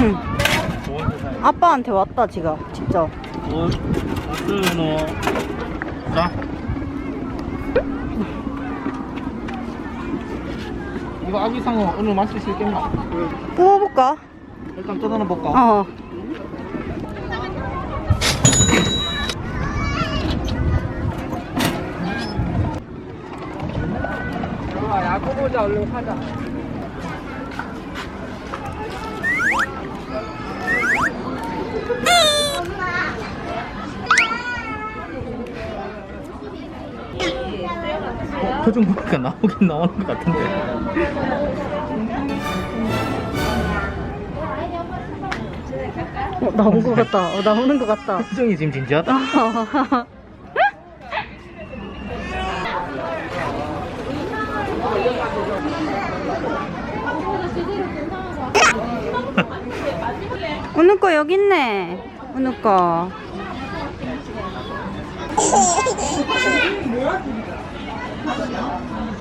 응. 아빠한테 왔다 지가 직접. 자 이거 아기상어 오늘 마실 수 있겠나? 뽑아볼까? 일단 뜯어는 볼까? 어. 아, 야구 보자 얼른 사자 어, 표정 보니까 나오긴 나오는 것 같은데 어, 나온 것 같다. 어, 나오는 것 같다. 표정이 지금 진지하다 은우 거 여기 있네. 은우 거.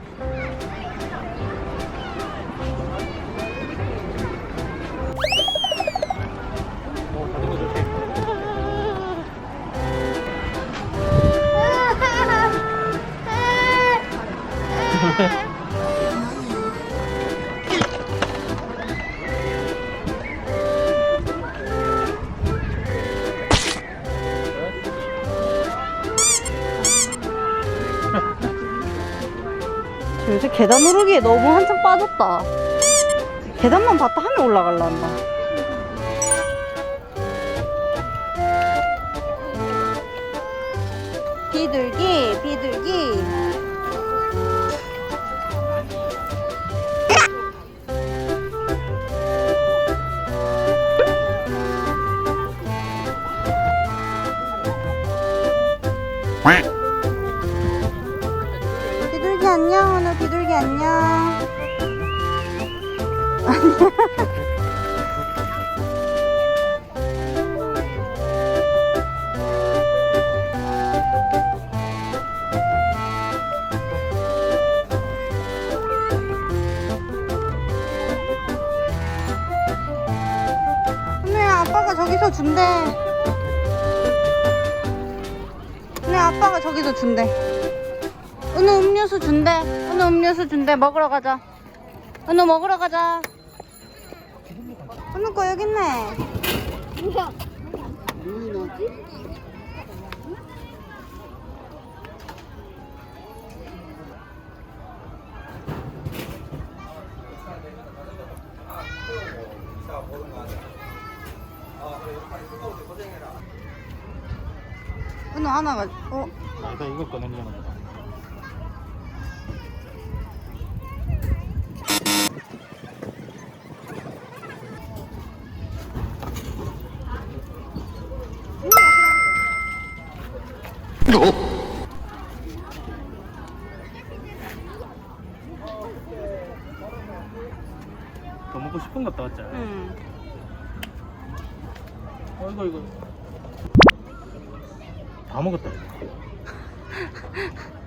요새 계단 오르기에 너무 한참 빠졌다. 계단만 봤다 하면 올라갈란다. 비둘기. 비둘기 안녕, 비둘기 안녕. 은우야, 아빠가 저기서 준대. 은우야, 아빠가 저기서 준대. 은우 음료수 준대. 은우 음료수 준대. 먹으러 가자. 은우 먹으러 가자. 은우 거 여기 있네. 은우 하나가 어? 아, 나 이거 꺼내려는 더 먹고 싶은 것도 왔지? 응. 어 이거 이거 다 먹었다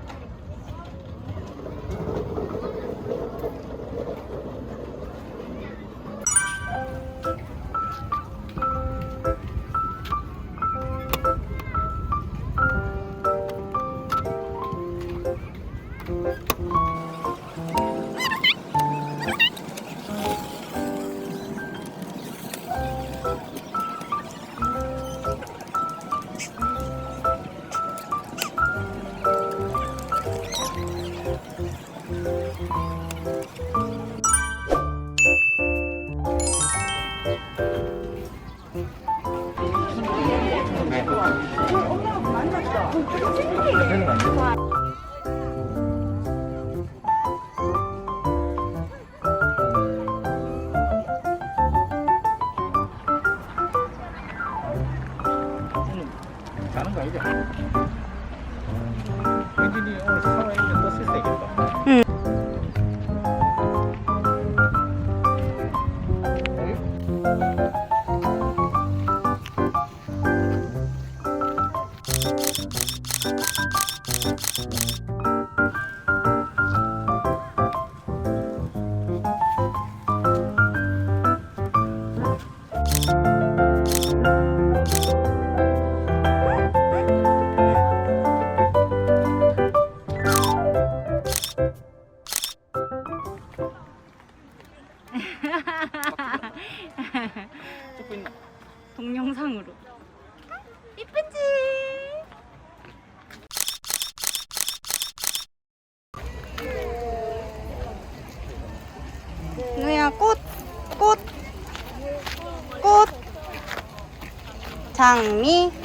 가는 거 아니지? 왠지 오늘 사와에 있는 떴을 때겠다 응. 찍고 있나? 동영상으로. 이쁜지? 누야 꽃, 꽃, 꽃, 장미.